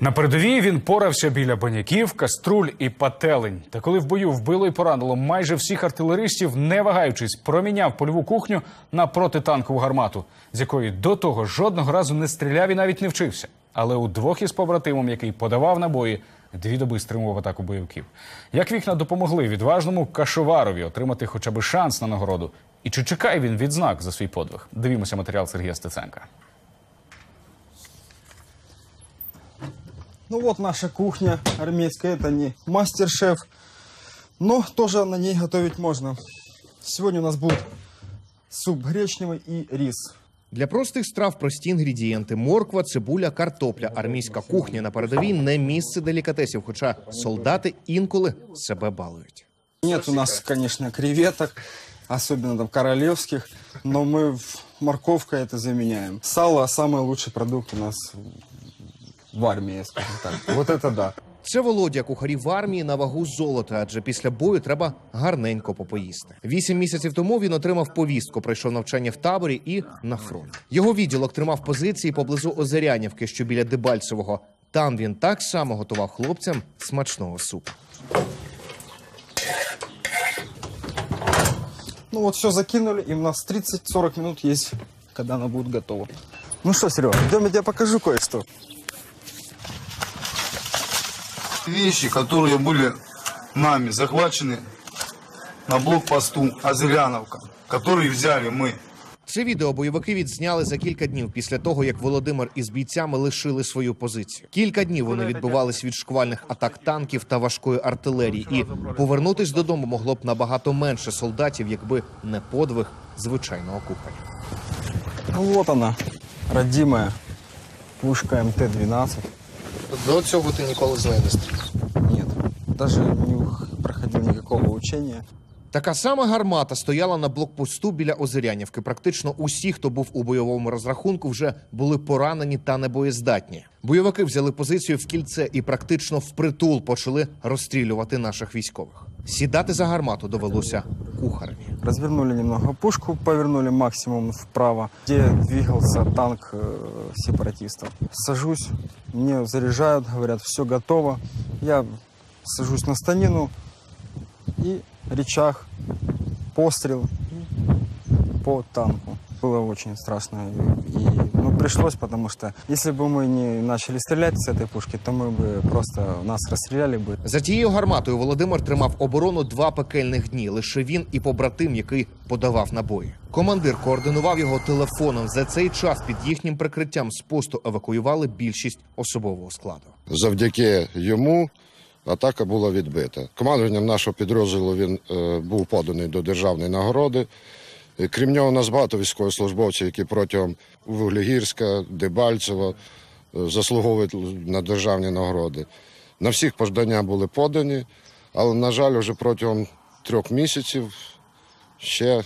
На передовій він порався біля баняків, каструль і пателень. Та коли в бою вбило і поранило майже всіх артилеристів, не вагаючись, проміняв польову кухню на протитанкову гармату, з якої до того жодного разу не стріляв і навіть не вчився. Але у двох із побратимом, який подавав набої, дві доби стримував атаку бойовиків. Як вікна допомогли відважному Кашоварові отримати хоча б шанс на нагороду? І чи чекає він відзнак за свій подвиг? Дивімося матеріал Сергія Стеценка. Ну вот наша кухня армейская, это не мастер-шеф, но тоже на ней готовить можно. Сегодня у нас будет суп гречневый и рис. Для простих страв прості інгредієнти: морква, цибуля, картопля. Армійська кухня на передовій не місце делікатесів, хоча солдати інколи себе балують. Нет у нас, конечно, креветок, особенно там королевских, но мы в- морковкой это заменяем. Сало самый лучший продукт у нас в армии, скажем так. Вот это да. Це Володя, кухарі в армії на вагу золота, адже після бою треба гарненько попоїсти. Вісім місяців тому він отримав повістку, пройшов навчання в таборі і на фронт. Його відділок тримав позиції поблизу Озерянівки, що біля Дебальцевого. Там він так само готував хлопцям смачного супу. Ну вот все закинули, и у нас 30-40 минут есть, когда она будет готова. Ну что, Серега, идем, я тебе покажу кое-что вещи, которые были нами захвачены на блокпосту Азеляновка, которые взяли мы. Це відео бойовики відзняли за кілька днів після того, як Володимир із бійцями лишили свою позицію. Кілька днів вони відбивались від шквальних атак танків та важкої артилерії, і повернутись додому могло б набагато менше солдатів, якби не подвиг звичайного кухаря. Ну вот она, родимая пушка МТ-12. До цього ти ніколи з нею не стріляв. Нет, даже не проходил никакого учения. Така сама гармата стояла на блокпосту біля Озерянівки. Практично усі, хто був у бойовому розрахунку, вже були поранені та небоєздатні. Бойовики взяли позицію в кільце і практично впритул почали розстрілювати наших військових. Сідати за гармату довелося кухареві. Развернули немного пушку, повернули максимум вправо, где двигался танк э, сепаратистов. Сажусь, мне заряжают, говорят, все готово. Я сажусь на станину и речах, пострел и по танку. Было очень страшно. И, ну, пришлось, потому что если бы мы не начали стрелять с этой пушки, то мы бы просто нас расстреляли бы. За тією гарматою Володимир тримав оборону два пекельних дні. Лише він і побратим, який подавав набої. Командир координував його телефоном. За цей час під їхнім прикриттям з посту евакуювали більшість особового складу. Завдяки йому атака була відбита. Командуванням нашого підрозділу він е, був поданий до державної нагороди. Е, Крім нього, у нас багато військовослужбовців, які протягом Вуглегірська, Дебальцева е, заслуговують на державні нагороди. На всіх пождання були подані, але, на жаль, вже протягом трьох місяців ще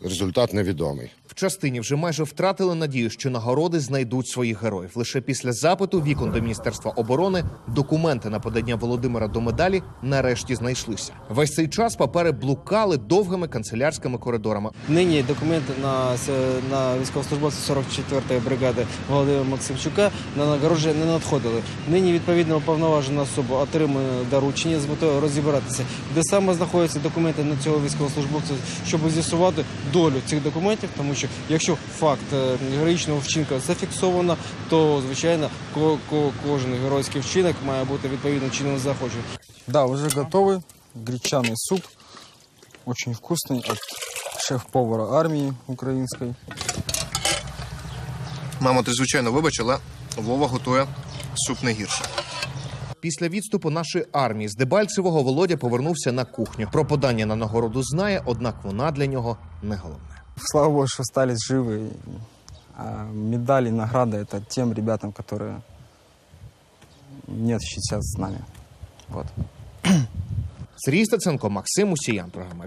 результат невідомий. В частині вже майже втратили надію, що нагороди знайдуть своїх героїв. Лише після запиту вікон до міністерства оборони документи на подання Володимира до медалі нарешті знайшлися. Весь цей час папери блукали довгими канцелярськими коридорами. Нині документи на, на військовослужбовця 44-ї бригади Володимира Максимчука на нагородження не надходили. Нині відповідно уповноважена особа отримує доручення з метою розібратися, де саме знаходяться документи на цього військовослужбовця, щоб з'ясувати долю цих документів, тому що якщо факт е, героїчного вчинка зафіксовано, то звичайно ко- ко- кожен геройський вчинок має бути відповідним чином заходжений. Да, уже готовый гречаный суп. Очень вкусный от шеф-повара армии украинской. Мамо, ти звичайно вибач, але Вова готує суп не гірше. Після відступу нашої армії з Дебальцевого Володя повернувся на кухню. Про подання на нагороду знає, однак вона для нього не головне. Слава богу, что остались живы. А медали, награды это тем ребятам, которые нет сейчас с нами. Вот. Сергій Стеценко, Максим Усіян. Програма